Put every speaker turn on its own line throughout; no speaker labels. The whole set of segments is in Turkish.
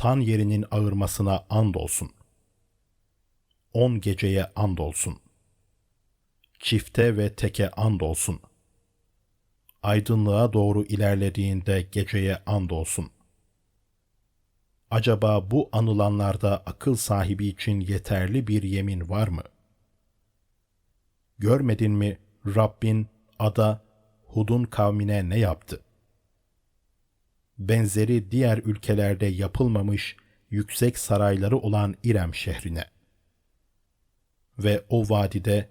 tan yerinin ağırmasına andolsun. On geceye andolsun. Çifte ve teke andolsun. Aydınlığa doğru ilerlediğinde geceye andolsun. Acaba bu anılanlarda akıl sahibi için yeterli bir yemin var mı? Görmedin mi Rabbin ada Hud'un kavmine ne yaptı? Benzeri diğer ülkelerde yapılmamış yüksek sarayları olan İrem şehrine. Ve o vadide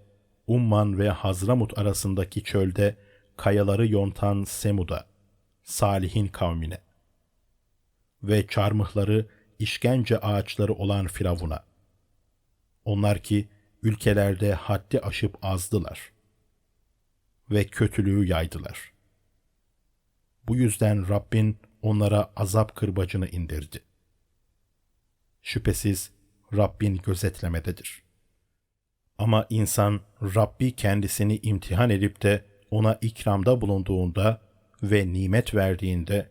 Umman ve Hazramut arasındaki çölde kayaları yontan Semud'a, Salih'in kavmine ve çarmıhları işkence ağaçları olan Firavun'a. Onlar ki ülkelerde haddi aşıp azdılar ve kötülüğü yaydılar. Bu yüzden Rabbin onlara azap kırbacını indirdi. Şüphesiz Rabbin gözetlemededir. Ama insan Rabbi kendisini imtihan edip de ona ikramda bulunduğunda ve nimet verdiğinde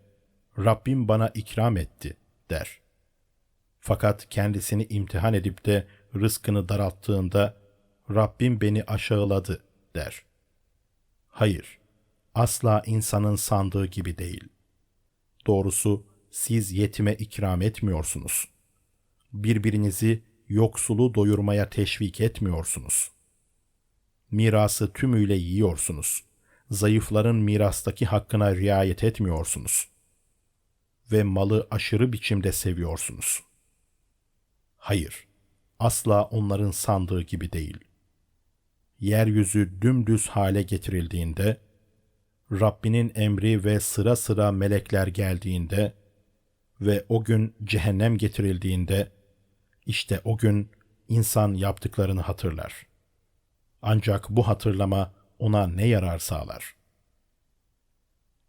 Rabbim bana ikram etti der. Fakat kendisini imtihan edip de rızkını daralttığında Rabbim beni aşağıladı der. Hayır, asla insanın sandığı gibi değil. Doğrusu siz yetime ikram etmiyorsunuz. Birbirinizi yoksulu doyurmaya teşvik etmiyorsunuz. Mirası tümüyle yiyorsunuz. Zayıfların mirastaki hakkına riayet etmiyorsunuz. Ve malı aşırı biçimde seviyorsunuz. Hayır, asla onların sandığı gibi değil. Yeryüzü dümdüz hale getirildiğinde, Rabbinin emri ve sıra sıra melekler geldiğinde ve o gün cehennem getirildiğinde, işte o gün insan yaptıklarını hatırlar. Ancak bu hatırlama ona ne yarar sağlar?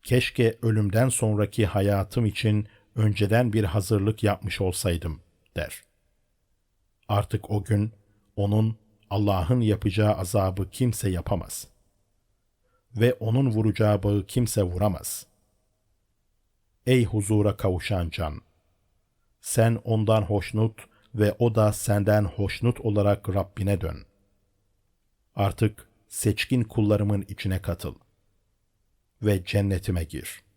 Keşke ölümden sonraki hayatım için önceden bir hazırlık yapmış olsaydım, der. Artık o gün onun Allah'ın yapacağı azabı kimse yapamaz. Ve onun vuracağı bağı kimse vuramaz. Ey huzura kavuşan can! Sen ondan hoşnut ve o da senden hoşnut olarak Rabbine dön. Artık seçkin kullarımın içine katıl ve cennetime gir.''